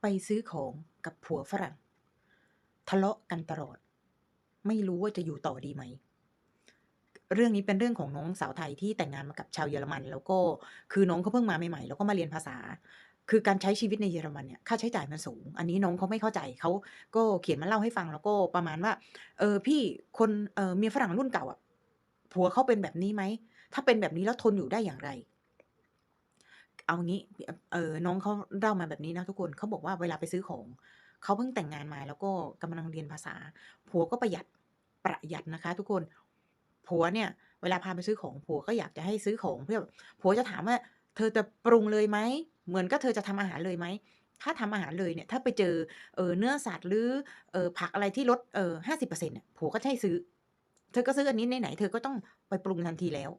ไปซื้อของกับผัวฝรั่ง ทะเลาะกันตลอด ไม่รู้ว่าจะอยู่ต่อดีไหม เรื่องนี้เป็นเรื่องของน้องสาวไทยที่แต่งงานมากับชาวเยอรมัน แล้วก็คือน้องเขาเพิ่งมาใหม่ๆแล้วก็มาเรียนภาษา คือการใช้ชีวิตในเยอรมันเนี่ยค่าใช้จ่ายมันสูง อันนี้น้องเขาไม่เข้าใจเขาก็เขียนมาเล่าให้ฟังแล้วก็ประมาณว่า เออพี่คนเออเมียฝรั่งรุ่นเก่าอะผัวเขาเป็นแบบนี้ไหมถ้าเป็นแบบนี้แล้วทนอยู่ได้อย่างไร เอางี้เออน้องเขาเล่ามาแบบนี้นะทุกคนเขาบอกว่าเวลาไปซื้อของเขาเพิ่งแต่งงานมาแล้วก็กำลังเรียนภาษา ผัวก็ประหยัดประหยัดนะคะ ทุกคน ผัวเนี่ย เวลาพาไปซื้อของผัวก็อยากจะให้ซื้อของเพื่อผัวจะถามว่า"เธอจะปรุงเลยไหม?เหมือนกับเธอจะทำอาหารเลยไหม?"ถ้าทำอาหารเลยเนี่ย ถ้าไปเจอเอ่อเนื้อสัตว์หรือเอ่อผักอะไรที่ลดเอ่อ50%เนี่ยผัวก็ให้ซื้อ เธอก็ซื้ออันนี้ไหนๆเธอก็ต้องไปปรุงทันทีแล้ว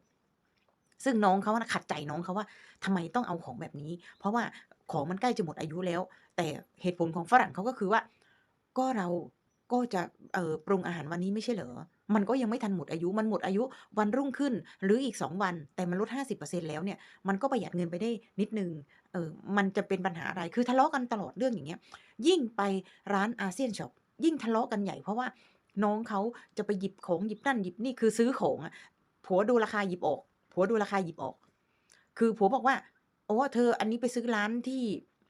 ซึ่งน้องเขาน่ะขัดใจน้องเขาว่าทำไมต้องเอาของแบบนี้ เพราะว่าของมันใกล้จะหมดอายุแล้ว แต่เหตุผลของฝรั่งเขาก็คือว่า"ก็เราก็จะเออปรุงอาหารวันนี้ไม่ใช่เหรอ?มันก็ยังไม่ทันหมดอายุ มันหมดอายุวันรุ่งขึ้น หรืออีก 2 วัน แต่มันลด 50%แล้วเนี่ย มันก็ประหยัดเงินไปได้นิดหนึ่งเออ มันจะเป็นปัญหาอะไร?"คือทะเลาะกันตลอดเรื่องอย่างเงี้ย ยิ่งไปร้านอาเซียนช็อป ยิ่งทะเลาะกันใหญ่ เพราะว่าน้องเขาจะไปหยิบของหยิบนั่นหยิบนี่ คือซื้อของผัวดูราคาหยิบออก ผัวดูราคาหยิบออก คือผัวบอกว่า"อ๋อเธออันนี้ไปซื้อร้านที่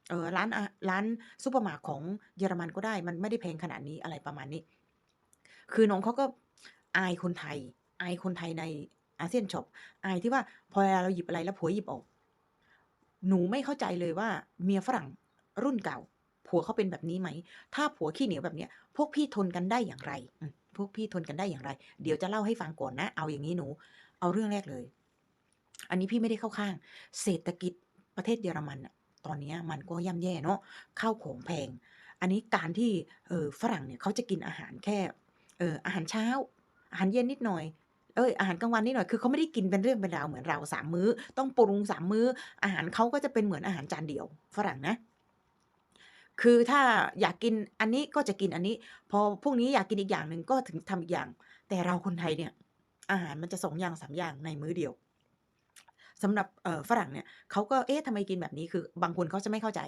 เออร้านร้านซูเปอร์มาร์ตของเยอรมันก็ได้ มันไม่ได้แพงขนาดนี้"อะไรประมาณนี้ คือน้องเขาก็อายคนไทย อายคนไทยในอาเซียนช็อปอายที่ว่าพอเวลาเราหยิบอะไรแล้วผัวหยิบออก หนูไม่เข้าใจเลยว่าเมียฝรั่งรุ่นเก่า ผัวเขาเป็นแบบนี้ไหม?ถ้าผัวขี้เหนียวแบบเนี้ย พวกพี่ทนกันได้อย่างไร?พวกพี่ทนกันได้อย่างไร?เดี๋ยวจะเล่าให้ฟังก่อนนะ เอาอย่างงี้หนู เอาเรื่องแรกเลย อันนี้พี่ไม่ได้เข้าข้าง เศรษฐกิจประเทศเยอรมันน่ะตอนนี้มันก็ย่ำแย่เนาะข้าวของแพง อันนี้การที่เออฝรั่งเนี่ยเขาจะกินอาหารแค่เอออาหารเช้า อาหารเย็นนิดหน่อยเอ๊ยอาหารกลางวันนิดหน่อยคือเขาไม่ได้กินเป็นเรื่องเป็นราวเหมือนเรา3มื้อ ต้องปรุง3มื้อ อาหารเขาก็จะเป็นเหมือนอาหารจานเดียว ฝรั่งนะ คือถ้าอยากกินอันนี้ก็จะกินอันนี้ พอพรุ่งนี้อยากกินอีกอย่างหนึ่งก็ถึงทำอีกอย่าง แต่เราคนไทยเนี่ย อาหารมันจะ2อย่าง3อย่างในมื้อเดียว สำหรับฝรั่งเนี่ยเขาก็เอ๊ะทำไมกินแบบนี้?คือบางคนเขาจะไม่เข้าใจ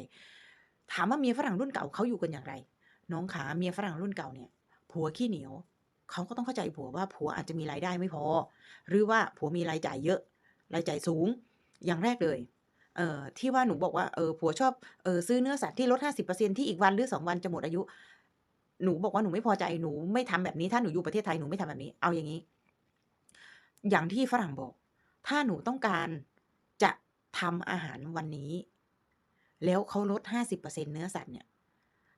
ถามว่าเมียฝรั่งรุ่นเก่าเขาอยู่กันอย่างไร?น้องขาเมียฝรั่งรุ่นเก่าเนี่ยผัวขี้เหนียวเขาก็ต้องเข้าใจผัวว่าผัวอาจจะมีรายได้ไม่พอ หรือว่าผัวมีรายจ่ายเยอะ รายจ่ายสูงอย่างแรกเลยเอ่อที่ว่าหนูบอกว่าเออผัวชอบเออซื้อเนื้อสัตว์ที่ลด 50%ที่อีกวันหรือ 2 วันจะหมดอายุ หนูบอกว่าหนูไม่พอใจหนูไม่ทำแบบนี้ถ้าหนูอยู่ประเทศไทยหนูไม่ทำแบบนี้ เอาอย่างงี้ อย่างที่ฝรั่งบอก ถ้าหนูต้องการจะทำอาหารวันนี้ แล้วเขาลด 50%เนื้อสัตว์เนี่ย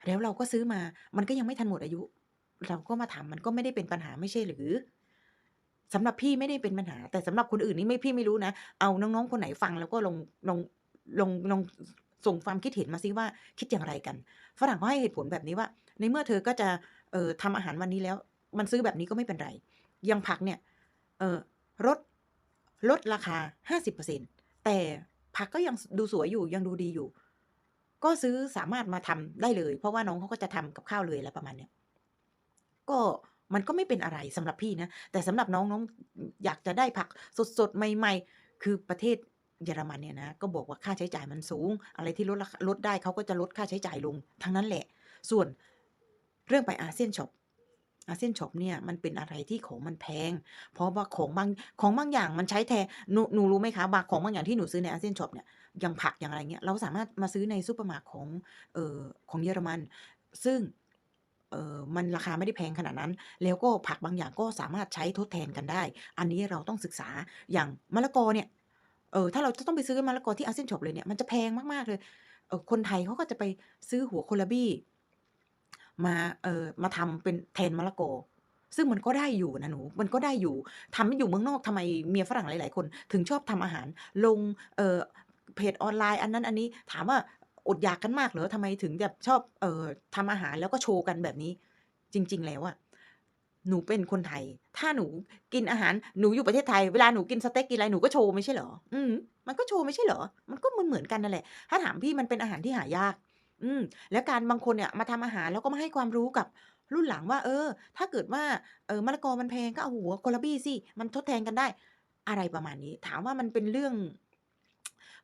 แล้วเราก็ซื้อมา มันก็ยังไม่ทันหมดอายุ เราก็มาทำมันก็ไม่ได้เป็นปัญหาไม่ใช่หรือ?สำหรับพี่ไม่ได้เป็นปัญหา แต่สำหรับคนอื่นนี่ไม่พี่ไม่รู้นะ เอาน้องๆคนไหนฟังแล้วก็ลงลงลงลงส่งความคิดเห็นมาซิว่าคิดอย่างไรกัน?ฝรั่งเขาให้เหตุผลแบบนี้ว่า ในเมื่อเธอก็จะเอ่อทำอาหารวันนี้แล้ว มันซื้อแบบนี้ก็ไม่เป็นไรย่างผักเนี่ย เอ่อลด ลดราคา 50%แต่ผักก็ยังสดูสวยอยู่ยังดูดีอยู่ ก็ซื้อสามารถมาทำได้เลย เพราะว่าน้องเขาก็จะทำกับข้าวเลยอะไรประมาณเนี้ยก็มันก็ไม่เป็นอะไรสำหรับพี่นะ แต่สำหรับน้องน้องออยากจะได้ผักสดๆ ใหม่ ๆ คือประเทศเยอรมันเนี่ยนะ ก็บอกว่าค่าใช้จ่ายมันสูง อะไรที่ลดราคาลดได้เขาก็จะลดค่าใช้จ่ายลง ทั้งนั้นแหละ ส่วนเรื่องไปอาเซียนช็อป อาเซียนช็อปเนี่ยมันเป็นอะไรที่ของมันแพง เพราะว่าของบางของบางอย่างมันใช้แทนหนูหนูรู้ไหมคะบางของบางอย่างที่หนูซื้อในอาเซียนช็อปเนี่ยอย่างผักอย่างอะไรเงี้ยเราสามารถมาซื้อในซูเปอร์มาร์ตของเอ่อของเยอรมัน ซึ่งเอ่อมันราคาไม่ได้แพงขนาดนั้น แล้วก็ผักบางอย่างก็สามารถใช้ทดแทนกันได้ อันนี้เราต้องศึกษาอย่างมะละกอเนี่ยเออถ้าเราจะต้องไปซื้อมะละกอที่อาเซียนช็อปเลยเนี่ยมันจะแพงมากๆเลยเออคนไทยเขาก็จะไปซื้อหัวโคลาบี้ มาเอ่อมาทำเป็นแทนมะละกอ ซึ่งมันก็ได้อยู่นะหนู มันก็ได้อยู่ทำอยู่เมืองนอกทำไมเมียฝรั่งหลาย ๆ คน ถึงชอบทำอาหารลงเอ่อเพจออนไลน์อันนั้นอันนี้ถามว่าอดอยากกันมากเหรอ?ทำไมถึงแบบชอบเอ่อทำอาหารแล้วก็โชว์กันแบบนี้ จริง ๆ แล้วอะหนูเป็นคนไทย ถ้าหนูกินอาหารหนูอยู่ประเทศไทยเวลาหนูกินสเต็กกินอะไรหนูก็โชว์ไม่ใช่เหรอ?อือฮึมันก็โชว์ไม่ใช่เหรอ?มันก็เหมือนๆกันนั่นแหละ ถ้าถามพี่มันเป็นอาหารที่หายาก อืม แล้วการบางคนเนี่ยมาทำอาหารแล้วก็มาให้ความรู้กับรุ่นหลังว่า เออ ถ้าเกิดว่าเออมะละกอมันแพงก็เอาหัวโคลบี้สิมันทดแทนกันได้ อะไรประมาณนี้ ถามว่ามันเป็นเรื่อง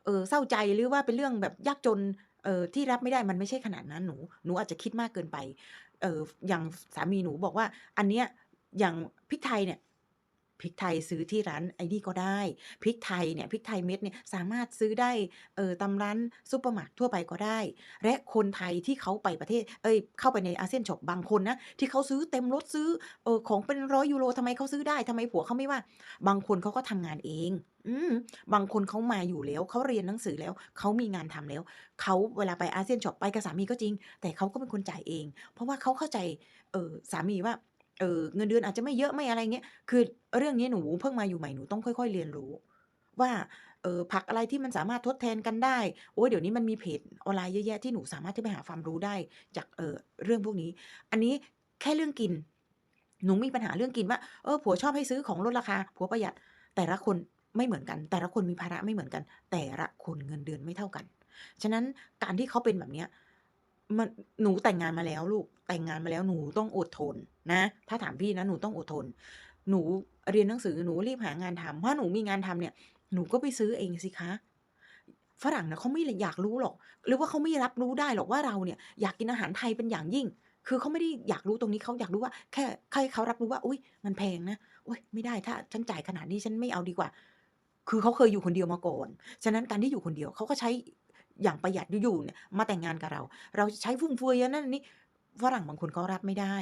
เออเศร้าใจหรือว่าเป็นเรื่องแบบยากจนเออที่รับไม่ได้มันไม่ใช่ขนาดนั้นหนูหนูอาจจะคิดมากเกินไป เอออย่างสามีหนูบอกว่า อันเนี้ยอย่างพริกไทยเนี่ย พริกไทยซื้อที่ร้านไอ้นี่ก็ได้พริกไทยเนี่ยพริกไทยเม็ดเนี่ยสามารถซื้อได้เออตามร้านซูเปอร์มาร์ตทั่วไปก็ได้ และคนไทยที่เขาไปประเทศเอ๊ยเข้าไปในอาเซียนช็อปบางคนนะที่เขาซื้อเต็มรถซื้อเออของเป็น100ยูโรทำไมเขาซื้อได้ทำไมผัวเขาไม่ว่า บางคนเขาก็ทำงานเองอืมบางคนเขามาอยู่แล้วเขาเรียนหนังสือแล้วเขามีงานทำแล้วเขาเวลาไปอาเซียนช็อปไปกับสามีก็จริง แต่เขาก็เป็นคนจ่ายเอง เพราะว่าเขาเข้าใจเออสามีว่า เออเงินเดือนอาจจะไม่เยอะไม่อะไรเงี้ยคือเรื่องนี้หนูเพิ่งมาอยู่ใหม่หนูต้องค่อย ๆ เรียนรู้ ว่าเออผักอะไรที่มันสามารถทดแทนกันได้โอ๊ยเดี๋ยวนี้มันมีเพจออนไลน์เยอะแยะที่หนูสามารถที่ไปหาความรู้ได้จากเออเรื่องพวกนี้ อันนี้แค่เรื่องกิน หนูมีปัญหาเรื่องกินว่าเออผัวชอบให้ซื้อของลดราคาผัวประหยัด แต่ละคนไม่เหมือนกัน แต่ละคนมีภาระไม่เหมือนกัน แต่ละคนเงินเดือนไม่เท่ากัน ฉะนั้นการที่เขาเป็นแบบเนี้ย มันหนูแต่งงานมาแล้วลูกแต่งงานมาแล้วหนูต้องอดทนนะ ถ้าถามพี่นะหนูต้องอดทน หนูเรียนหนังสือหนูรีบหางานทำถ้าหนูมีงานทำเนี่ย หนูก็ไปซื้อเองสิคะฝรั่งน่ะเขาไม่อยากรู้หรอก หรือว่าเขาไม่รับรู้ได้หรอกว่าเราเนี่ยอยากกินอาหารไทยเป็นอย่างยิ่ง คือเขาไม่ได้อยากรู้ตรงนี้เขาอยากรู้ว่า แค่แค่เขารับรู้ว่าอุ๊ยมันแพงนะโอ๊ยไม่ได้ถ้าฉันจ่ายขนาดนี้ฉันไม่เอาดีกว่า คือเขาเคยอยู่คนเดียวมาก่อน ฉะนั้นการที่อยู่คนเดียวเขาก็ใช้ อย่างประหยัดอยู่ๆเนี่ยมาแต่งงานกับเรา เราใช้ฟุ่มเฟือยอันนั้นนี้ฝรั่งบางคนก็รับไม่ได้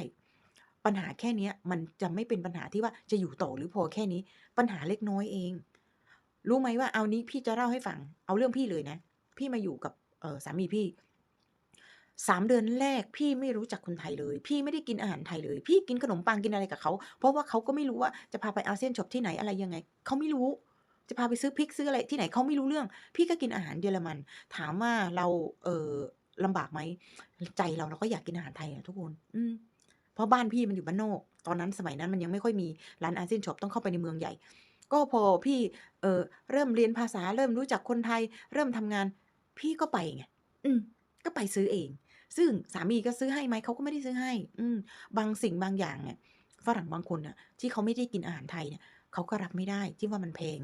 ปัญหาแค่นี้มันจะไม่เป็นปัญหาที่ว่าจะอยู่ต่อหรือพอแค่นี้ ปัญหาเล็กน้อยเอง รู้ไหมว่าเอานี้พี่จะเล่าให้ฟัง เอาเรื่องพี่เลยนะ พี่มาอยู่กับสามีพี่3เดือนแรกพี่ไม่รู้จักคนไทยเลย พี่ไม่ได้กินอาหารไทยเลย พี่กินขนมปังกินอะไรกับเขา เพราะว่าเขาก็ไม่รู้ว่าจะพาไปอาเซียนช็อปที่ไหนอะไรยังไง เขาไม่รู้ จะพาไปซื้อพริกซื้ออะไรที่ไหนเขาไม่รู้เรื่อง พี่ก็กินอาหารเยอรมัน ถามว่าเราเออลำบากไหมใจเราเราก็อยากกินอาหารไทยอะทุกคน อืมเพราะบ้านพี่มันอยู่บ้านนอกตอนนั้นสมัยนั้นมันยังไม่ค่อยมีร้านอาเซียนช็อปต้องเข้าไปในเมืองใหญ่ ก็พอพี่เออเริ่มเรียนภาษาเริ่มรู้จักคนไทย เริ่มทำงาน พี่ก็ไปไงอืม ก็ไปซื้อเอง ซึ่งสามีก็ซื้อให้ไหมเขาก็ไม่ได้ซื้อให้ อืม บางสิ่งบางอย่างเนี่ยฝรั่งบางคนน่ะ ที่เขาไม่ได้กินอาหารไทยเนี่ยเขาก็รับไม่ได้ที่ว่ามันแพง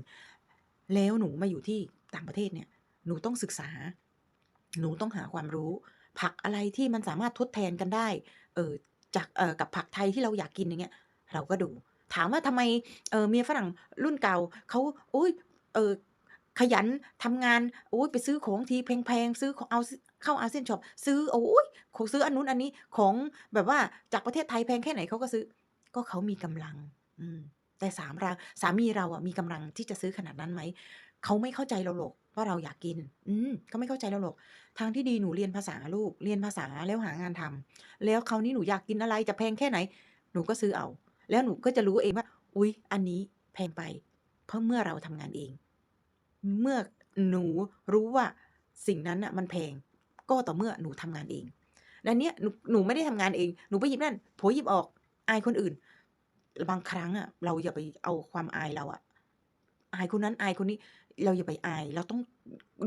แล้วหนูมาอยู่ที่ต่างประเทศเนี่ย หนูต้องศึกษา หนูต้องหาความรู้ ผักอะไรที่มันสามารถทดแทนกันได้ เออจากเอ่อกับผักไทยที่เราอยากกินอย่างเงี้ย เราก็ดู ถามว่าทำไมเออเมียฝรั่งรุ่นเก่าเขาโอ๊ยเออขยันทำงานโอ๊ยไปซื้อของทีแพงๆซื้อของเอาเข้าอาเซียนช็อปซื้อโอ๊ยขซื้ออันนู้นอันนี้ของแบบว่าจากประเทศไทยแพงแค่ไหนเขาก็ซื้อ ก็เขามีกำลัง อืม แต่สามเราสามีเราอะมีกำลังที่จะซื้อขนาดนั้นไหมเขาไม่เข้าใจเราหรอกว่าเราอยากกิน อืมเขาไม่เข้าใจเราหรอก ทางที่ดีหนูเรียนภาษาลูก เรียนภาษาแล้วหางานทำแล้วคราวนี้หนูอยากกินอะไรจะแพงแค่ไหน หนูก็ซื้อเอา แล้วหนูก็จะรู้เองว่า อุ๊ย อันนี้แพงไป เพราะเมื่อเราทำงานเอง เมื่อหนูรู้ว่าสิ่งนั้นน่ะมันแพง ก็ต่อเมื่อหนูทำงานเองและเนี้ยหนูหนูไม่ได้ทำงานเอง หนูไปหยิบนั่นผัวหยิบออก อายคนอื่น บางครั้งอะเราอย่าไปเอาความอายเราอะอายคนนั้นอายคนนี้เราอย่าไปอาย เราต้อง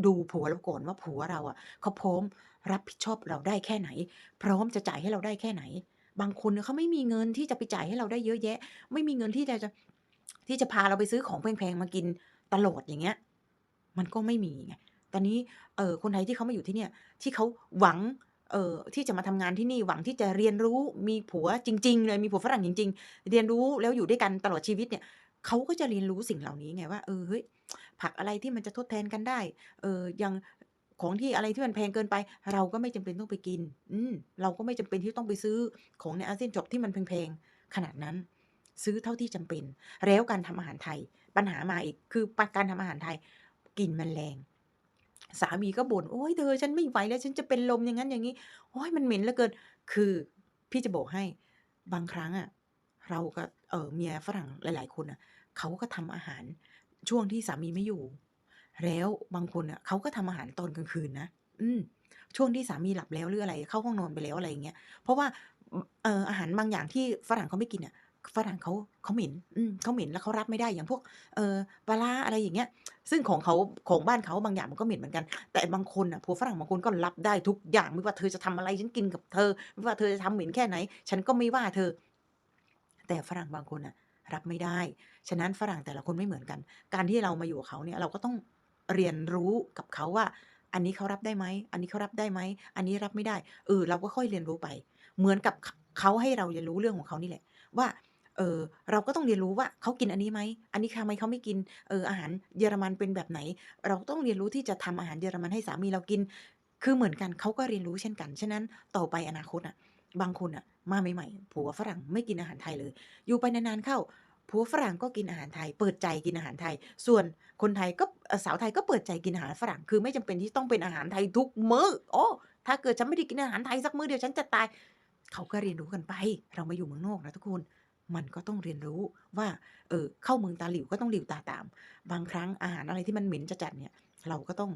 ดูผัวเราก่อนว่าผัวเราอะเขาพร้อมรับผิดชอบเราได้แค่ไหน พร้อมจะจ่ายให้เราได้แค่ไหน บางคนน่ะเขาไม่มีเงินที่จะไปจ่ายให้เราได้เยอะแยะ ไม่มีเงินที่จะจะ ที่จะพาเราไปซื้อของแพงๆมากินตลอดอย่างเงี้ย มันก็ไม่มีไงตอนนี้เออคนไทยที่เขามาอยู่ที่เนี่ย ที่เขาหวัง เอ่อ ที่จะมาทำงานที่นี่หวังที่จะเรียนรู้ มีผัวจริง ๆ เลย มีผัวฝรั่งจริง ๆ เรียนรู้แล้วอยู่ด้วยกันตลอดชีวิตเนี่ย เขาก็จะเรียนรู้สิ่งเหล่านี้ไงว่า เออ เฮ้ย ผักอะไรที่มันจะทดแทนกันได้ เออ อย่างของที่อะไรที่มันแพงเกินไป เราก็ไม่จำเป็นต้องไปกิน อืม เราก็ไม่จำเป็นที่ต้องไปซื้อของในอาเซียนช็อปที่มันแพงๆขนาดนั้น ซื้อเท่าที่จำเป็น แล้วการทำอาหารไทย ปัญหามาอีกคือปการทำอาหารไทยกลิ่นมันแรง สามีก็บ่น"โอ๊ยเธอฉันไม่ไหวแล้วฉันจะเป็นลมอย่างงั้นอย่างงี้โอ๊ยมันเหม็นเหลือเกิน"คือพี่จะบอกให้บางครั้งอะเรากับเออเมียฝรั่งหลาย ๆ คนน่ะเขาก็ทำอาหารช่วงที่สามีไม่อยู่ แล้วบางคนน่ะเขาก็ทำอาหารตอนกลางคืนนะอืมช่วงที่สามีหลับแล้วหรืออะไรเข้าห้องนอนไปแล้วอะไรอย่างเงี้ยเพราะว่าอเอออาหารบางอย่างที่ฝรั่งเขาไม่กินอะ ฝรั่งเขาเขาเหม็นอืมเขาเหม็นแล้วเขารับไม่ได้อย่างพวกเอ่อปลาร้าอะไรอย่างเงี้ย ซึ่งของเขาของบ้านเขาบางอย่างมันก็เหม็นเหมือนกัน แต่บางคนน่ะผัวฝรั่งบางคนก็รับได้ทุกอย่างไม่ว่าเธอจะทำอะไรฉันกินกับเธอไม่ว่าเธอจะทำเหม็นแค่ไหน ฉันก็ไม่ว่าเธอ แต่ฝรั่งบางคนน่ะ รับไม่ได้ ฉะนั้นฝรั่งแต่ละคนไม่เหมือนกัน การที่เรามาอยู่กับเขาเนี่ยเราก็ต้องเรียนรู้กับเขาว่า อันนี้เขารับได้ไหม อันนี้เขารับได้ไหม อันนี้รับไม่ได้ เออเราก็ค่อยเรียนรู้ไป เหมือนกับขเขาให้เราเรียนรู้เรื่องของเขานี่แหละ ว่า เอ่อ เราก็ต้องเรียนรู้ว่าเขากินอันนี้ไหม อันนี้ทำไมเขาไม่กิน เอ่อ อาหารเยอรมันเป็นแบบไหน เราต้องเรียนรู้ที่จะทำอาหารเยอรมันให้สามีเรากิน คือเหมือนกันเขาก็เรียนรู้เช่นกัน ฉะนั้นต่อไปอนาคตอะ บางคนน่ะ มาใหม่ๆผัวฝรั่งไม่กินอาหารไทยเลย อยู่ไปนานๆเข้าผัวฝรั่งก็กินอาหารไทย เปิดใจกินอาหารไทย ส่วนคนไทยก็สาวไทยก็เปิดใจกินอาหารฝรั่ง คือไม่จำเป็นที่ต้องเป็นอาหารไทยทุกมื้อโอ้ถ้าเกิดฉันไม่ได้กินอาหารไทยสักมื้อเดียวฉันจะตาย เขาก็เรียนรู้กันไป เรามาอยู่เมืองนอกนะทุกคน มันก็ต้องเรียนรู้ว่า เออ เข้าเมืองตาหลิวก็ต้องหลิวตาตาม บางครั้งอาหารอะไรที่มันเหม็นจัดเนี่ย เราก็ต้อง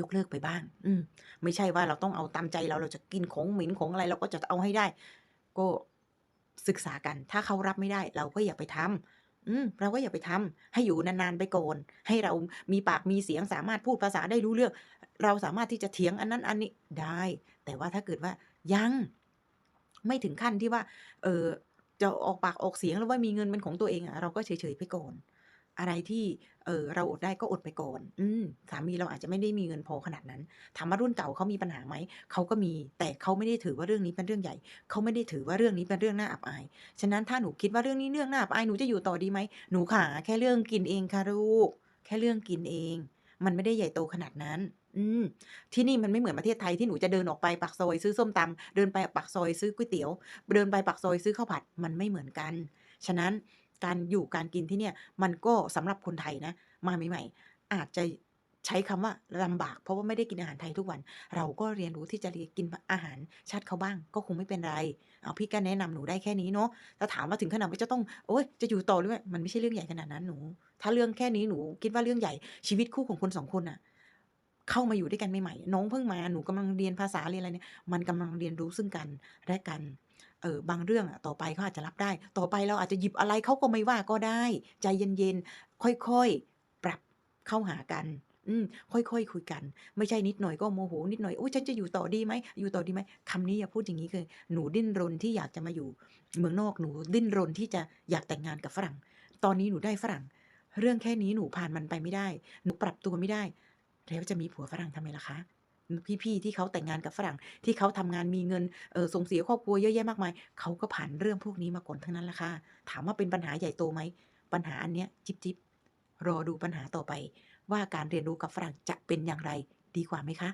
ยกเลิกไปบ้าง อืม ไม่ใช่ว่าเราต้องเอาตามใจเราเราจะกินของเหม็นของอะไร เราก็จะเอาให้ได้ ก็ศึกษากัน ถ้าเขารับไม่ได้ เราก็อย่าไปทำอืม เราก็อย่าไปทำให้อยู่นานๆไปก่อนให้เรามีปากมีเสียงสามารถพูดภาษาได้รู้เรื่อง เราสามารถที่จะเถียงอันนั้นอันนี้ได้ แต่ว่าถ้าเกิดว่ายังไม่ถึงขั้นที่ว่า เออ จะออกปากออกเสียงแล้วว่ามีเงินเป็นของตัวเองอะเราก็เฉยๆไปก่อน อะไรที่เออเราอดได้ก็อดไปก่อน อืมสามีเราอาจจะไม่ได้มีเงินพอขนาดนั้นถามว่ารุ่นเก่าเขามีปัญหาไหมเขาก็มี แต่เขาไม่ได้ถือว่าเรื่องนี้เป็นเรื่องใหญ่ เขาไม่ได้ถือว่าเรื่องนี้เป็นเรื่องน่าอับอาย ฉะนั้นถ้าหนูคิดว่าเรื่องนี้เรื่องน่าอับอายหนูจะอยู่ต่อดีไหมหนูขาแค่เรื่องกินเองค่ะลูก แค่เรื่องกินเอง มันไม่ได้ใหญ่โตขนาดนั้น อืมที่นี่มันไม่เหมือนประเทศไทยที่หนูจะเดินออกไปปากซอยซื้อส้มตำเดินไปปากซอยซื้อก๋วยเตี๋ยว เดินไปปากซอยซื้อข้าวผัดมันไม่เหมือนกัน ฉะนั้นการอยู่การกินที่เนี่ย มันก็สำหรับคนไทยนะ มาใหม่ๆอาจจะใช้คำว่าลำบาก เพราะว่าไม่ได้กินอาหารไทยทุกวัน เราก็เรียนรู้ที่จะเรียนกินอาหารชาติเขาบ้าง ก็คงไม่เป็นไรเอาพี่ก็แนะนำหนูได้แค่นี้เนาะแต่ถามว่าถึงขนาดว่าจะต้องโอ๊ยจะอยู่ต่อหรือไม่มันไม่ใช่เรื่องใหญ่ขนาดนั้นหนู ถ้าเรื่องแค่นี้หนูคิดว่าเรื่องใหญ่ชีวิตคู่ของคน2คนน่ะ เข้ามาอยู่ด้วยกันใหม่ๆน้องเพิ่งมาหนูกำลังเรียนภาษาเรียนอะไรเนี่ยมันกำลังเรียนรู้ซึ่งกันและกันเออบางเรื่องอะต่อไปเขาอาจจะรับได้ ต่อไปเราอาจจะหยิบอะไรเขาก็ไม่ว่าก็ได้ ใจเย็นๆค่อยๆ ปรับเข้าหากัน อืมค่อยๆคุยกัน ไม่ใช่นิดหน่อยก็โมโหนิดหน่อยอุ๊ยฉันจะอยู่ต่อดีไหมอยู่ต่อดีไหมคำนี้อย่าพูดอย่างงี้เลยหนูดิ้นรนที่อยากจะมาอยู่ เมืองนอกหนูดิ้นรนที่จะอยากแต่งงานกับฝรั่ง ตอนนี้หนูได้ฝรั่ง เรื่องแค่นี้หนูผ่านมันไปไม่ได้ หนูปรับตัวไม่ได้ แล้วจะมีผัวฝรั่งทำไมล่ะคะ พี่ๆที่เขาแต่งงานกับฝรั่ง ที่เขาทำงานมีเงินออส่งเสียครอบครัวเยอะแยะมากมายเขาก็ผ่านเรื่องพวกนี้มาก่อนทั้งนั้นแหละค่ะ ถามว่าเป็นปัญหาใหญ่โตไหมปัญหาอันเนี้ยจิ๊บรอดูปัญหาต่อไป ว่าการเรียนรู้กับฝรั่งจะเป็นอย่างไรดีกว่าไหมคะ